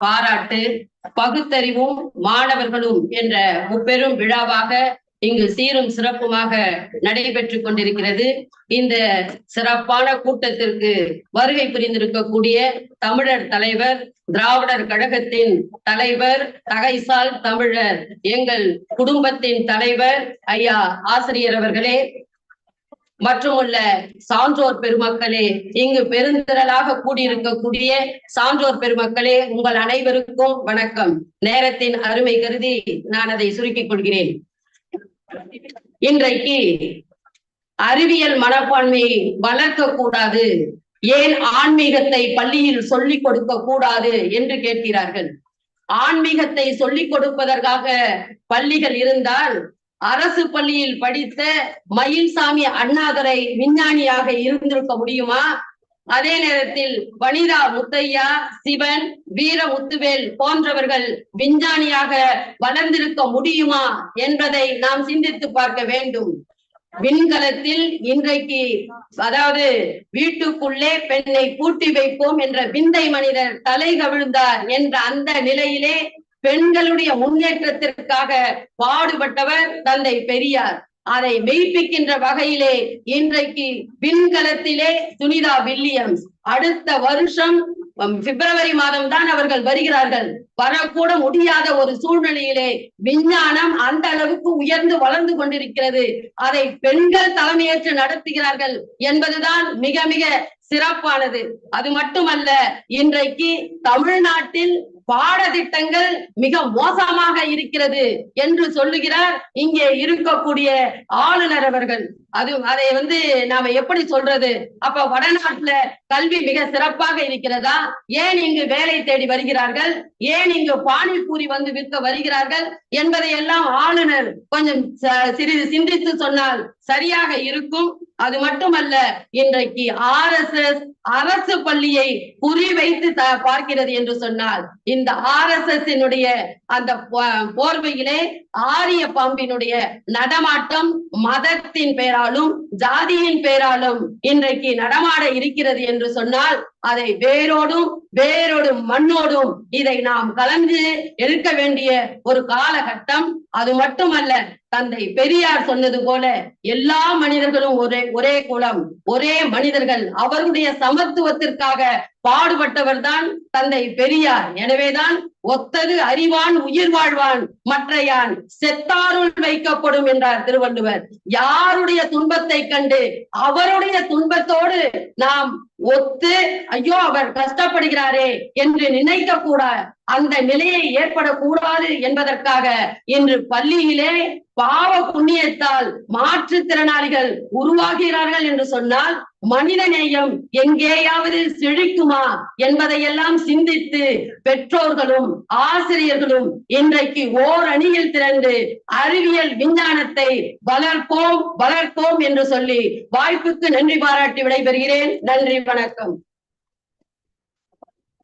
பாராட்டு பகுத்தறிவும் மாணவர்களும் என்ற முப்பெரும் விழாவாக இங்கு சீரும் சிறப்புமாக நடைபெற்றுக் கொண்டிருக்கிறது. இந்த சிறப்பான கூட்டத்திற்கு வருகை புரிந்திருக்கக்கூடிய தமிழர் தலைவர் திராவிடர் கழகத்தின் தலைவர் தகைசால் தமிழர் எங்கள் குடும்பத்தின் தலைவர் ஐயா ஆசிரியர் அவர்களே மற்றும் உள்ள சான்றோர் பெருமக்களே இங்கு பெருந்திரளாக கூடியிருக்கக்கூடிய சான்றோர் பெருமக்களே உங்கள் அனைவருக்கும் வணக்கம். நேரத்தின் அருமை கருதி நான் அதை சுருக்கிக் கொள்கிறேன். இன்றைக்கு அறிவியல் மனப்பான்மையை வளர்க்க கூடாது ஏன் ஆன்மீகத்தை பள்ளியில் சொல்லிக் கொடுக்க கூடாது என்று கேட்கிறார்கள். ஆன்மீகத்தை சொல்லிக் கொடுப்பதற்காக பள்ளிகள் இருந்தால் அரசு பள்ளியில் படித்த மயில்சாமி அண்ணாதுரை விஞ்ஞானியாக இருந்திருக்க முடியுமா? அதே நேரத்தில் வனிதா முத்தையா சிவன் வீர முத்துவேல் போன்றவர்கள் விஞ்ஞானியாக வளர்ந்திருக்க முடியுமா என்பதை நாம் சிந்தித்து பார்க்க வேண்டும். விண்கலத்தில் இன்றைக்கு அதாவது வீட்டுக்குள்ளே பெண்ணை பூட்டி வைப்போம் என்ற விந்தை மனிதர் தலை கவிழ்ந்தார் என்ற அந்த நிலையிலே பெண்களுடைய முன்னேற்றத்திற்காக பாடுபட்டவர் தந்தை பெரியார். அதை மெய்ப்பிக்கின்ற வகையிலே இன்றைக்கு விண்கலத்திலே சுனிதா வில்லியம்ஸ் அடுத்த வருஷம் பிப்ரவரி மாதம் தான் அவர்கள் வருகிறார்கள். வரக்கூட முடியாத ஒரு சூழ்நிலையிலே விஞ்ஞானம் அந்த அளவுக்கு உயர்ந்து வளர்ந்து கொண்டிருக்கிறது. அதை பெண்கள் தலைமையேற்று நடத்துகிறார்கள் என்பதுதான் மிக மிக சிறப்பானது. அது மட்டுமல்ல இன்றைக்கு தமிழ்நாட்டில் பாடத்திட்டங்கள் மிக மோசமாக இருக்கிறது என்று சொல்லுகிறார். இங்கே இருக்கக்கூடிய ஆளுநர் அவர்கள். அது அதை வந்து நாம எப்படி சொல்றது? அப்ப வடநாட்டுல கல்வி மிக சிறப்பாக இருக்கிறதா? ஏன் இங்கு வேலை தேடி வருகிறார்கள்? ஏன் இங்கு பானிபூரி வந்து விற்க வருகிறார்கள்? என்பதை எல்லாம் ஆளுநர் கொஞ்சம் சிறிது சிந்தித்து சொன்னால் சரியாக இருக்கும். அது மட்டுமல்ல இன்றைக்கு ஆர் எஸ் எஸ் அரசு பள்ளியை குறிவைத்து பார்க்கிறது என்று சொன்னால் இந்த ஆர் எஸ் எஸ் அந்த போர்வையிலே ஆரிய பாம்பினுடைய நடமாட்டம் மதத்தின் பெயராலும் ஜாதியின் பெயராலும் இன்றைக்கு நடமாட இருக்கிறது என்று சொன்னால் அதை வேரோடும் வேரோடும் மண்ணோடும் இதை நாம் கலந்து எடுக்க வேண்டிய ஒரு காலகட்டம். அது மட்டுமல்ல தந்தை பெரியார் சொன்னது போல எல்லா மனிதர்களும் ஒரே ஒரே குலம் ஒரே மனிதர்கள். அவருடைய சமத்துவத்திற்காக பாடுபட்டவர் தான் தந்தை பெரியார். எனவேதான் ஒத்தது அறிவான் உயிர் வாழ்வான் மற்றையான். செத்தாருள் வைக்கப்படும் என்றார் திருவள்ளுவர். யாருடைய துன்பத்தை கண்டு அவருடைய துன்பத்தோடு நாம் ஒத்து ஐயோ அவர் கஷ்டப்படுகிறாரே என்று நினைக்க கூட அந்த நிலையை ஏற்படக்கூடாது என்பதற்காக இன்று பள்ளியிலே பாவ புண்ணியத்தால் மாற்றுத்திறனாளிகள் உருவாகிறார்கள் என்று சொன்னால் மனித நேயம் எங்கேயாவது செழிக்குமா என்பதையெல்லாம் சிந்தித்து பெற்றோர்களும் ஆசிரியர்களும் இன்றைக்கு ஓர் அணியில் திரண்டு அறிவியல் விஞ்ஞானத்தை வளர்ப்போம் வளர்ப்போம் என்று சொல்லி வாய்ப்புக்கு நன்றி பாராட்டி விடைபெறுகிறேன். நன்றி வணக்கம்.